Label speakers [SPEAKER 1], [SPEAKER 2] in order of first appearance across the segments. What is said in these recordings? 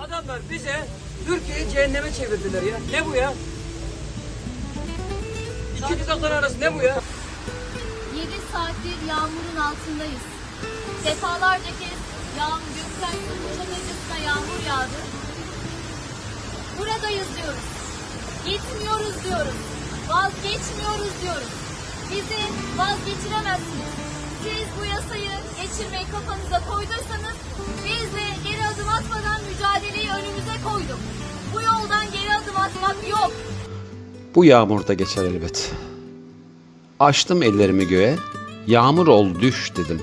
[SPEAKER 1] Adamlar bize Türkiye'yi cehenneme çevirdiler ya. Ne bu ya? İki dudaklar arası ne bu ya?
[SPEAKER 2] 7 saattir yağmurun altındayız. Defalarca kez yağmur gökten uçamacasına yağmur yağdı. Buradayız diyoruz. Gitmiyoruz diyoruz. Vazgeçmiyoruz diyoruz. Bizi vazgeçiremezsiniz. Siz bu yasayı geçirmeyi kafanıza koyduysanız biz de atmak yok.
[SPEAKER 3] Bu yağmur da geçer elbet. Açtım ellerimi göğe, yağmur ol düş dedim.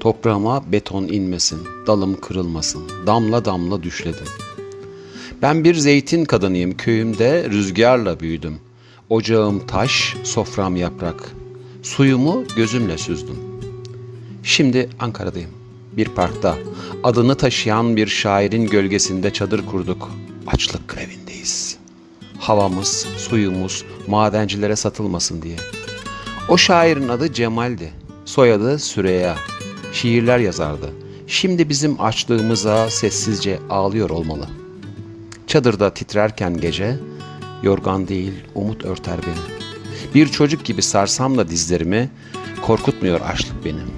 [SPEAKER 3] Toprağıma beton inmesin, dalım kırılmasın, damla damla düşledim. Ben bir zeytin kadınıyım, köyümde rüzgarla büyüdüm. Ocağım taş, sofram yaprak. Suyumu gözümle süzdüm. Şimdi Ankara'dayım. Bir parkta adını taşıyan bir şairin gölgesinde çadır kurduk. Açlık grevindeyiz. Havamız, suyumuz madencilere satılmasın diye. O şairin adı Cemal'di. Soyadı Süreyya. Şiirler yazardı. Şimdi bizim açlığımıza sessizce ağlıyor olmalı. Çadırda titrerken gece, yorgan değil umut örter beni. Bir çocuk gibi sarsam da dizlerimi, korkutmuyor açlık benim.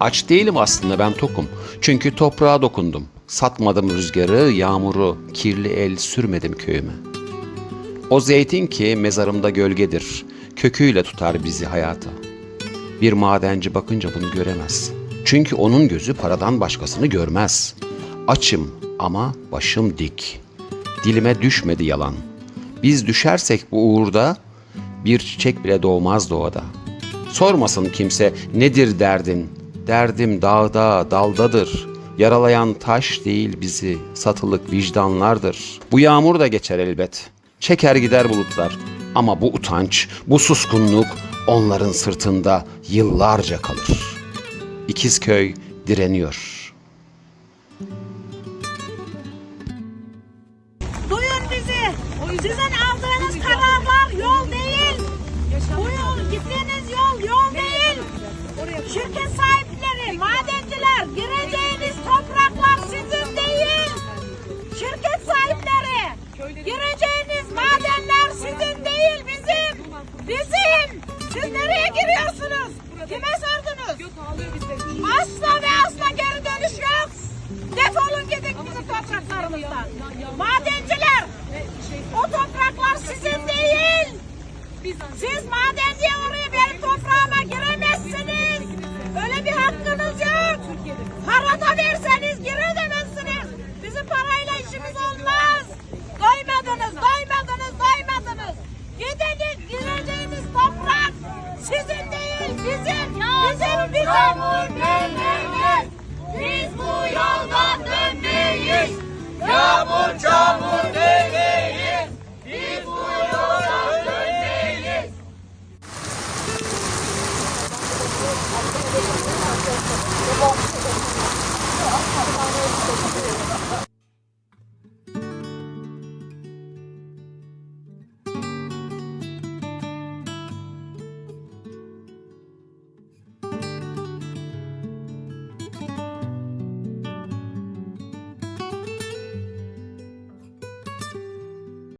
[SPEAKER 3] Aç değilim aslında ben tokum. Çünkü toprağa dokundum. Satmadım rüzgarı, yağmuru, kirli el sürmedim köyüme. O zeytin ki mezarımda gölgedir. Köküyle tutar bizi hayata. Bir madenci bakınca bunu göremez. Çünkü onun gözü paradan başkasını görmez. Açım ama başım dik. Dilime düşmedi yalan. Biz düşersek bu uğurda bir çiçek bile doğmaz doğada. Sormasın kimse nedir derdin? Derdim dağda, daldadır. Yaralayan taş değil bizi, satılık vicdanlardır. Bu yağmur da geçer elbet. Çeker gider bulutlar. Ama bu utanç, bu suskunluk onların sırtında yıllarca kalır. İkizköy direniyor.
[SPEAKER 4] Duyun bizi. Sizin aldığınız kararlar Siz nereye giriyorsunuz? Kime sordunuz? Asla ve asla geri dönüş yok. Defolun gidin bizim topraklarımızdan. Madenciler, o topraklar sizin değil. Siz maden diye oraya benim toprağıma giremezsiniz. Öyle bir hakkınız yok. Para da verseniz giremezsiniz. Bizim. Bizim, bizim. Biz bu yoldan dönmeyiz. Yağmur